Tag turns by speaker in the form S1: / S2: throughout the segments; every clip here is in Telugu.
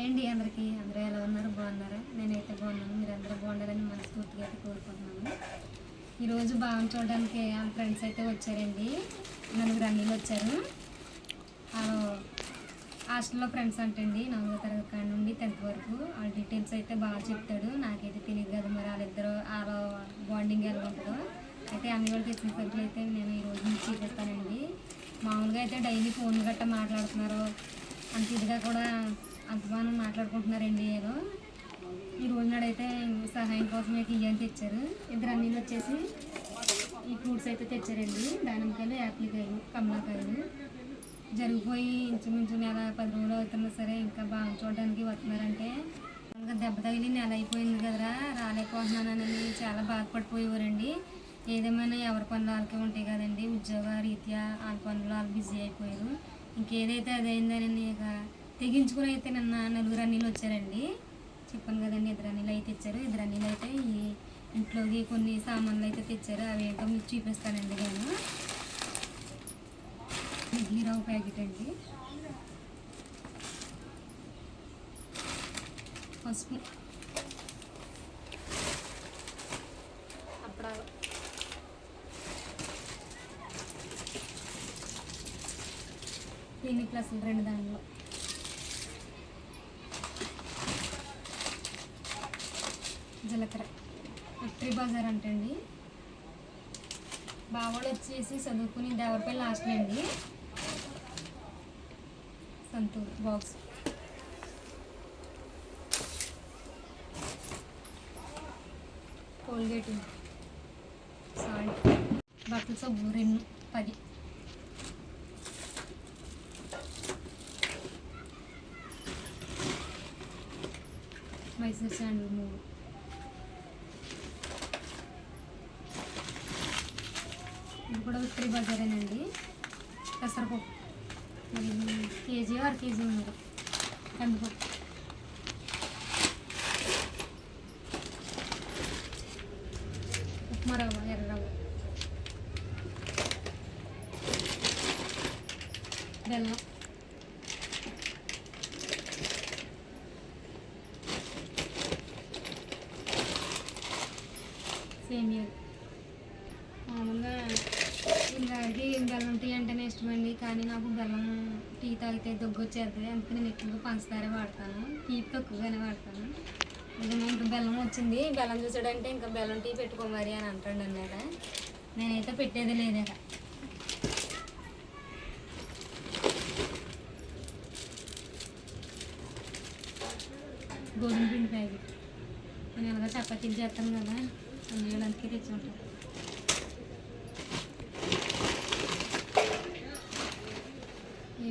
S1: హాయ్ అండి అందరికీ. అందరూ ఎలా ఉన్నారు? బాగున్నారా? నేనైతే బాగున్నాను. మీరు అందరూ బాగున్నారని మనస్ఫూర్తిగా అయితే కోరుకుంటున్నాను. ఈరోజు బాగా చూడడానికి ఆ ఫ్రెండ్స్ అయితే వచ్చారండి. నలుగురు అన్నీలు వచ్చారు. ఆ హాస్టల్లో ఫ్రెండ్స్ అంటండి. నాలుగో తరగతి కాడి నుండి టెన్త్ వరకు. వాళ్ళ డీటెయిల్స్ అయితే బాగా చెప్తాడు. నాకైతే తెలియదు కదా మరి వాళ్ళిద్దరు వాళ్ళ బాండింగ్ ఎలా ఉంటుందో. అయితే అన్ని వాళ్ళు తెచ్చిన సరుకులు అయితే నేను ఈరోజు మీకు చూపిస్తానండి. మామూలుగా అయితే డైలీ ఫోన్ గట్టా మాట్లాడుతున్నారు. అంత ఇదిగా కూడా అంత బాగా మాట్లాడుకుంటున్నారండి ఏదో. ఈ రోజు నాడైతే సహాయం కోసం అయితే అని తెచ్చారు. ఇద్దరు అన్నీలు వచ్చేసి ఈ ఫ్రూట్స్ అయితే తెచ్చారండి. దానిమ్మకాయలు యాప్లికాయలు కమలాకాయలు జరిగిపోయి ఇంచుమించు నెల పది రోజులు అవుతున్నా సరే ఇంకా బాగా చూడడానికి వస్తున్నారంటే ఇంకా దెబ్బ తగిలి నెల అయిపోయింది కదరా రాలేకపోతున్నానని చాలా బాధపడిపోయేవారండి. ఏదేమైనా ఎవరి పనులు వాళ్ళకే ఉంటాయి కదండి. ఉద్యోగ రీత్యా వాళ్ళ పనులు వాళ్ళు బిజీ అయిపోయారు. ఇంకేదైతే అదైందని ఇక తెగించుకుని అయితే నిన్న నలుగురు అన్నీలు వచ్చారండి. చెప్పాను కదండి ఇద్దరు అన్నీలు అయితే తెచ్చారు ఇద్దరు అన్నీలు అయితే ఈ ఇంట్లోకి కొన్ని సామాన్లు అయితే తెచ్చారు. అవి ఏంటో మీకు చూపిస్తానండి నేను. ఇడ్లీ రవ్వ ప్యాకెట్ అండి. పసుపు. అప్పుడు క్లినిక్ ప్లస్ రెండు దానిలో. జీలకర్ర. విక్టరీ బజార్ అంటండి. బావాడు వచ్చేసి చదువుకుని దేవరపల్లి లాస్ట్ అండి. సంతూర్ బాక్స్. Colgate salt. బట్టల సబ్బు రెండు పది. మైసూర్ శాండల్ మూడు. ఇది కూడా విక్టరీ బజారేనండి. పెసరపప్పు. మరి కేజీ అర కేజీ ఉన్నారు కందిపప్పు. ఉప్మా రవ్వ ఎర్ర రవ్వ. బెల్లం. సేమియాలు మామూలుగా ఇలాంటి బెల్లం టీ అంటేనే ఇష్టమండి. కానీ నాకు బెల్లం టీ తాగితే దగ్గు వచ్చేస్తుంది అందుకే నేను ఎక్కువగా పంచదార వాడతాను. టీ తక్కువగానే వాడతాను. ఇంకా బెల్లం వచ్చింది. బెల్లం చూసాడంటే ఇంకా బెల్లం టీ పెట్టుకో మరి అని అంటాడు అన్నాడ. నేనైతే పెట్టేది లేదట. గోధుమ పిండి ప్యాకెట్. నేను ఎలాగో చపాతీలు చేస్తాను కదా. అందుకే తెచ్చి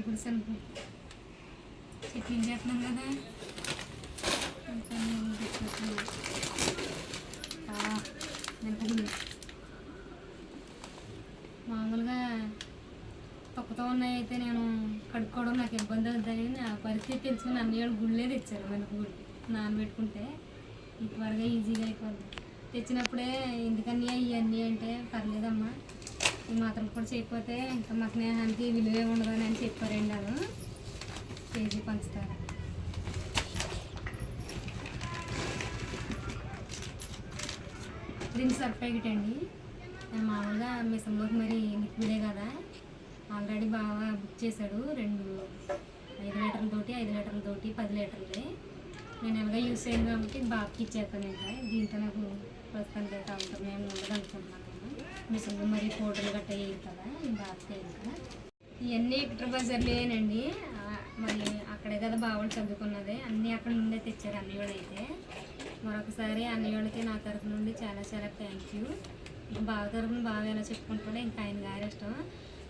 S1: ఇప్పుడు శనగ చట్నీ చేస్తున్నాం కదా? కొంచెం మినపగుళ్ళు మామూలుగా తొక్కతో ఉన్నాయి అయితే నేను కడుక్కోవడం నాకు ఇబ్బంది అవుతుందని నా పరిస్థితి తెలుసుకుని అన్నయ్య గుళ్ళే తెచ్చారు మినపగుళ్ళు నానబెట్టుకుంటే. ఈ త్వరగా ఈజీగా అయిపోద్ది తెచ్చినప్పుడే ఎందుకన్నీ ఇవన్నీ అంటే పర్లేదమ్మా. ఈ మాత్రం కూడా చేయకపోతే ఇంకా మా స్నేహానికి విలువే ఉండదని అని చెప్పారండి వాళ్ళు కేజీ పంచుతారు. దీనికి సర్ఫ్ అండి మామూలుగా మామూలుగా మిషన్లోకి మరి లిక్విడే కదా. ఆల్రెడీ బాగా బుక్ చేశాడు రెండు ఐదు లీటర్లతోటి ఐదు లీటర్లతోటి పది లీటర్లే నేను ఎలాగ యూస్ చేయను కాబట్టి బాబుకి ఇచ్చేస్తాను ఇంకా దీంతో నాకు ప్రస్తుతానికి అయితే అవసరం ఏమి ఉండదు అనుకుంటున్నాను. మిసలు మరి ఫోటోలు గట్ట వేయదు కదా బాగా ఇంకా ఇవన్నీ ఇక్కడ బజార్లేనండి మరి అక్కడే కదా బావలు చదువుకున్నది. అన్నీ అక్కడ నుండే తెచ్చారు అన్నయ్యోడు అయితే మరొకసారి అన్నయ్యకి నా తరఫు నుండి చాలా చాలా థ్యాంక్ యూ బావ తరఫున బాగా ఎలా చెప్పుకుంటాడో ఇంకా ఆయన గారి ఇష్టం.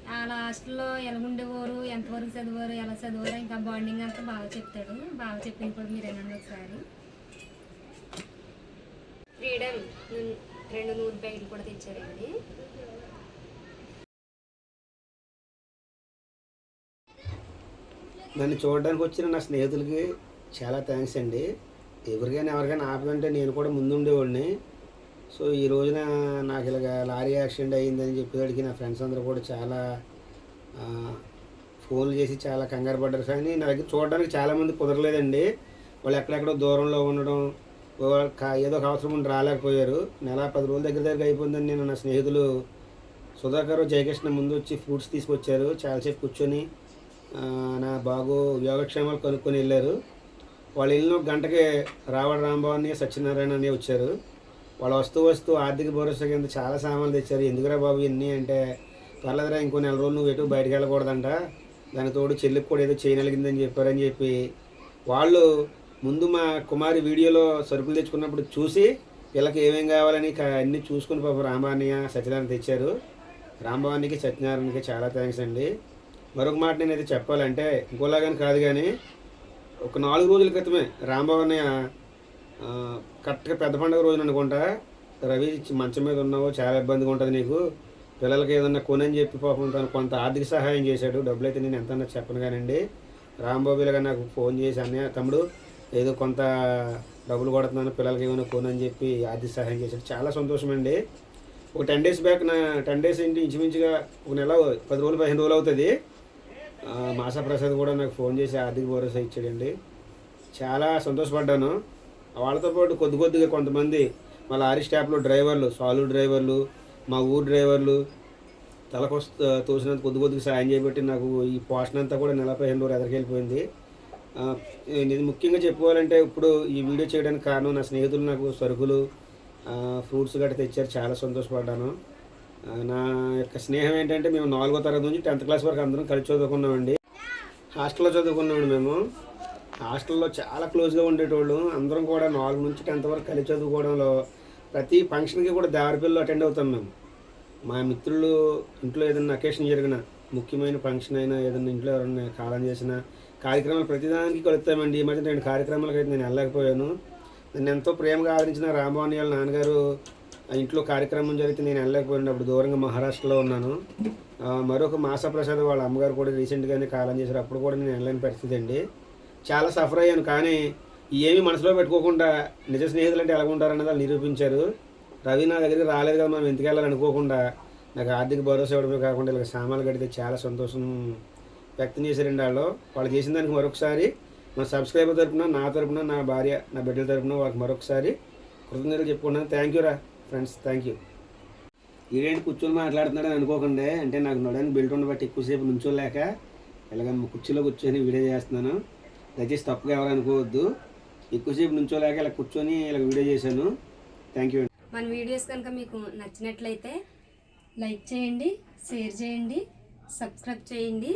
S1: ఆ లాస్ట్లో ఎలా ఉండేవారు ఎంతవరకు చదివారు? ఎలా చదివారు ఇంకా బాండింగ్ అంతా బాగా చెప్తాడు. బాగా చెప్పింది కూడా మీరు వినండి ఒకసారి. ఫ్రీడమ్ రెండు నూనె ప్యాకెట్లు కూడా తెచ్చారండి.
S2: నన్ను చూడడానికి వచ్చిన నా స్నేహితులకి చాలా థ్యాంక్స్ అండి. ఎవరికైనా ఎవరికైనా ఆపదంటే నేను కూడా ముందు ఉండేవాడిని సో ఈ రోజున నాకు ఇలాగ లారీ యాక్సిడెంట్ అయ్యిందని చెప్పేవాడికి నా ఫ్రెండ్స్ అందరూ కూడా చాలా ఫోన్లు చేసి చాలా కంగారు పడ్డారు. కానీ నా దగ్గర చూడడానికి చాలామంది కుదరలేదండి. వాళ్ళు ఎక్కడెక్కడో దూరంలో ఉండడం ఏదో ఒక అవసరం ఉండి రాలేకపోయారు. నెల పది రోజుల దగ్గర దగ్గర అయిపోయిందని నేను నా స్నేహితులు సుధాకర్ జయకృష్ణ ముందు వచ్చి ఫ్రూట్స్ తీసుకొచ్చారు. చాలాసేపు కూర్చొని నా బాగు యోగక్షేమాలు కనుక్కొని వెళ్ళారు. వాళ్ళు వెళ్ళిన గంటకే గంటకి రావణ రాంబాబు సత్యనారాయణ అని వచ్చారు. వాళ్ళు వస్తూ వస్తూ ఆర్థిక భరోసా కింద చాలా సామాన్లు తెచ్చారు. ఎందుకురా బాబు ఇన్ని అంటే పర్లేదురా ఇంకో నెల రోజులు నువ్వు ఎటు బయటకు వెళ్ళకూడదంట. దానితోడు చెల్లికి కూడా ఏదో చేయగలిగిందని చెప్పారని చెప్పి వాళ్ళు ముందు మా కుమారి వీడియోలో సరుకులు తెచ్చుకున్నప్పుడు చూసి వీళ్ళకి ఏమేం కావాలని అన్నీ చూసుకుని పాపం రామాన్య సత్యనారాయణ తెచ్చారు. రాంభవానికి సత్యనారాయణకి చాలా థ్యాంక్స్ అండి. మరొక మాట నేనైతే చెప్పాలంటే ఇంకోలాగాని కాదు కానీ ఒక నాలుగు రోజుల క్రితమే రాంభవన్నయ్య కరెక్ట్గా పెద్ద పండుగ రోజున అనుకుంటా రవి మంచం మీద ఉన్నావు చాలా ఇబ్బందిగా ఉంటుంది నీకు పిల్లలకి ఏదన్నా కొనని చెప్పి పాపం తను కొంత ఆర్థిక సహాయం చేశాడు డబ్బులు అయితే నేను ఎంత చెప్పను కానండి. రాంబాబు ఇలాగా నాకు ఫోన్ చేసి అన్నయ్య తమ్ముడు ఏదో కొంత డబ్బులు కొడుతున్నాను పిల్లలకి ఏమైనా కొనని చెప్పి ఆర్థిక సహాయం చేశాడు. చాలా సంతోషం అండి ఒక టెన్ డేస్ బ్యాక్ నా టెన్ డేస్ ఏంటి ఇంచుమించుగా ఒక నెల పది రోజులు పదిహేను రోజులు అవుతుంది. ఆ, ప్రసాద్ కూడా నాకు ఫోన్ చేసి ఆర్థిక భరోసా ఇచ్చాడండి. చాలా సంతోషపడ్డాను. వాళ్ళతో పాటు కొద్ది కొద్దిగా కొంతమంది మా లారీ స్టాఫ్లో డ్రైవర్లు సాలు డ్రైవర్లు మా ఊరు డ్రైవర్లు తలకు తోసినంత కొద్ది కొద్దిగా సాయం చేయబట్టి నాకు ఈ పోషణ అంతా కూడా నెల పదిహేను రోజులు ఎదరికెళ్ళిపోయింది. ఇది ముఖ్యంగా చెప్పుకోవాలంటే ఇప్పుడు ఈ వీడియో చేయడానికి కారణం నా స్నేహితులు నాకు సరుకులు ఫ్రూట్స్ గట్రా తెచ్చారు. చాలా సంతోషపడ్డాను. నా యొక్క స్నేహం ఏంటంటే మేము నాలుగో తరగతి నుంచి టెన్త్ క్లాస్ వరకు అందరం కలిసి చదువుకున్నామండి. హాస్టల్లో చదువుకున్నామండి మేము. హాస్టల్లో చాలా క్లోజ్గా ఉండేటోళ్ళు. అందరం కూడా నాలుగు నుంచి టెన్త్ వరకు కలిసి చదువుకోవడంలో ప్రతి ఫంక్షన్కి కూడా దారిపిల్లలు అటెండ్ అవుతాం మేము. మా మిత్రులు ఇంట్లో ఏదైనా అకేషన్ జరిగిన ముఖ్యమైన ఫంక్షన్ అయినా ఏదైనా ఇంట్లో ఎవరైనా కాలం చేసినా కార్యక్రమాలు ప్రతిదానికి కలుస్తామండి ఈ మధ్య రెండు కార్యక్రమాలకు అయితే నేను వెళ్ళలేకపోయాను. నన్ను ఎంతో ప్రేమగా ఆదరించిన రామభవన్ వాళ్ళ నాన్నగారు ఇంట్లో కార్యక్రమం జరిగితే నేను వెళ్ళలేకపోయాను. అప్పుడు దూరంగా మహారాష్ట్రలో ఉన్నాను. మరొక మాసప్రసాద్ వాళ్ళ అమ్మగారు కూడా రీసెంట్గానే కాలం చేశారు. అప్పుడు కూడా నేను వెళ్ళని పరిస్థితి అండి. చాలా సఫర్ అయ్యాను. కానీ ఏమీ మనసులో పెట్టుకోకుండా నిజ స్నేహితులు అంటే ఎలా ఉంటారన్నది వాళ్ళు నిరూపించారు. రవి నా దగ్గరికి రాలేదు కదా మనం ఎందుకు వెళ్ళాలనుకోకుండా నాకు ఆర్థిక భరోసా ఇవ్వడమే కాకుండా ఇలా సామాన్లు కడితే చాలా సంతోషం వ్యక్తం చేశారండి వాళ్ళు. వాళ్ళు చేసిన దానికి మరొకసారి మన సబ్స్క్రైబర్ తరపున నా తరపున నా భార్య నా బిడ్డల తరపున వాళ్ళకి మరొకసారి కృతజ్ఞతలు చెప్పుకున్నాను థ్యాంక్ యూ రా ఫ్రెండ్స్ థ్యాంక్ యూ ఈడేంటి కూర్చొని మాట్లాడుతున్నాడని అనుకోకండి. అంటే నాకు నడని బెల్ట్ ఉండబట్టి ఎక్కువసేపు నుంచోలేక ఇలాగ కుర్చీలో కూర్చొని వీడియో చేస్తున్నాను. దయచేసి తప్పుగా ఎవరు అనుకోవద్దు. ఎక్కువసేపు నుంచోలేక ఇలా కూర్చొని ఇలా వీడియో చేశాను. థ్యాంక్ యూ
S1: మన వీడియోస్ కనుక మీకు నచ్చినట్లయితే లైక్ చేయండి షేర్ చేయండి సబ్స్క్రైబ్ చేయండి.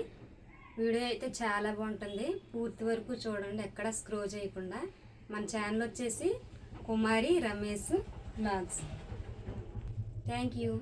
S1: వీడియో అయితే చాలా బాగుంటుంది. పూర్తి వరకు చూడండి ఎక్కడ స్క్రో చేయకుండా. మన ఛానల్ వచ్చేసి Kumari Ramesh blogs thank you